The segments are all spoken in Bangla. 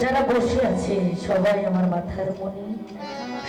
যারা বসে আছে, সবাই আমার মাথার মনে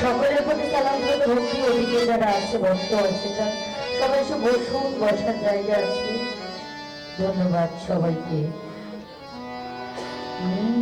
সকলের প্রতি স্থানান্তর ভক্তি ওদিকে যারা আছে ভক্ত আছে তারা সবাই এসে বসুন, বসার জায়গা আছে। ধন্যবাদ সবাইকে। হুম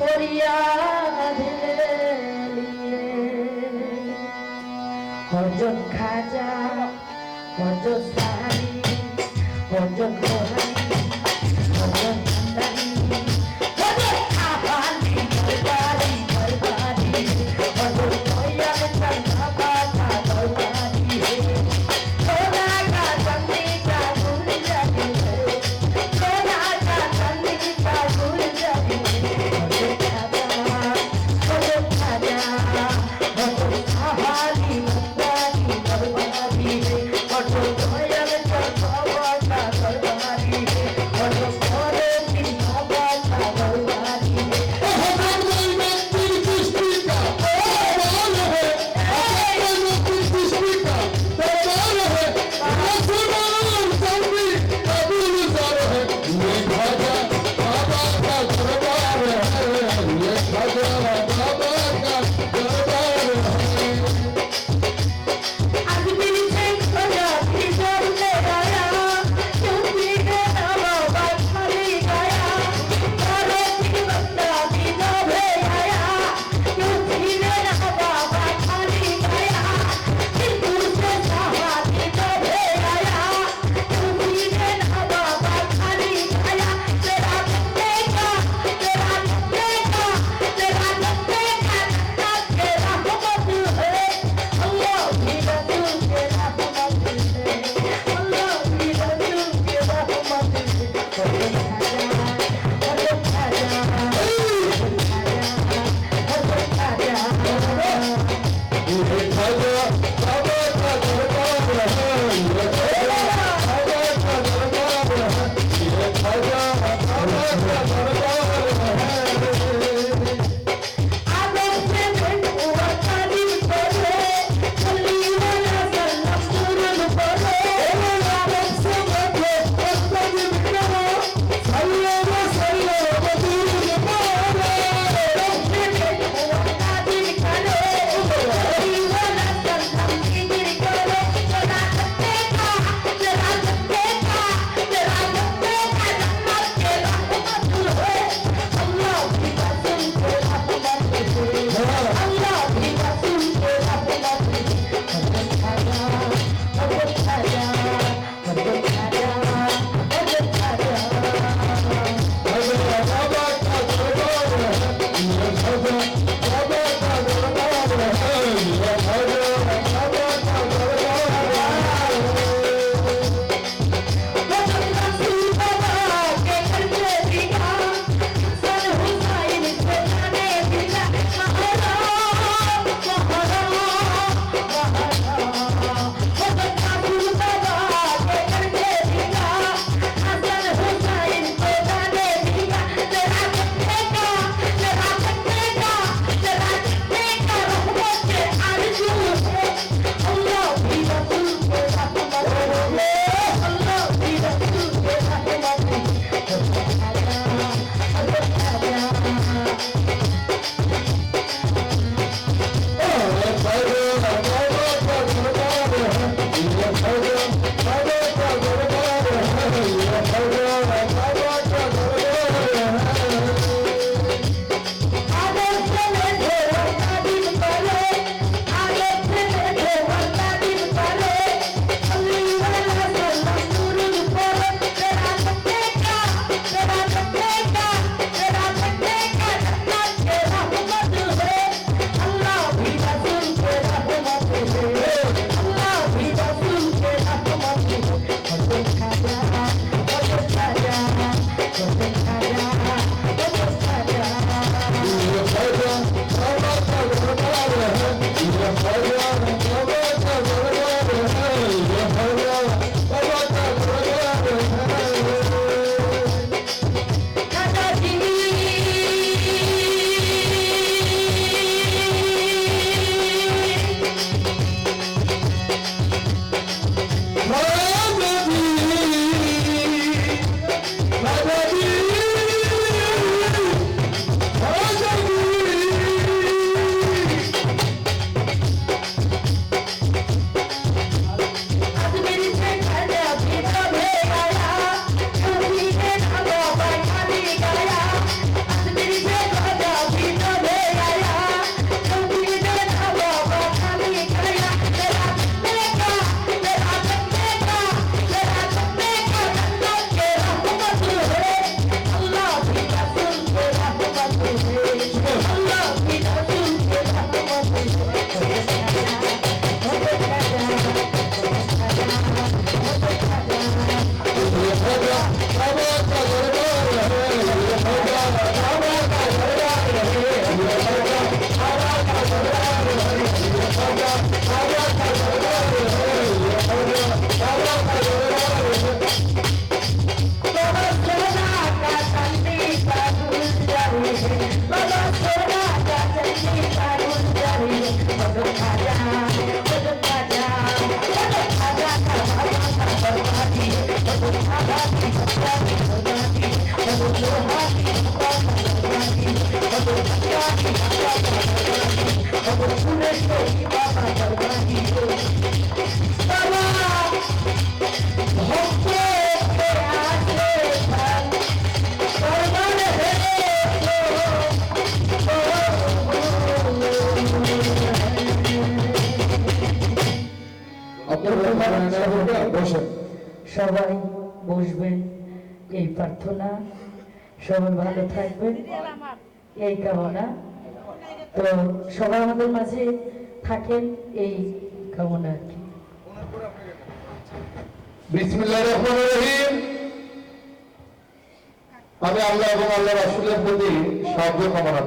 করিয়া হজর খাজা হজর সারি হজর সবাই বসবেন এই প্রার্থনা। সবাই ভালো থাকবেন। এই কামনা। তো সবাই আমাদের মাঝে থাকেন এই কামনা আর কি। বিসমিল্লাহ রহমান রহিম। আমি আল্লাহ এবং আল্লাহ রাসুলের প্রতি সাহায্য কামনা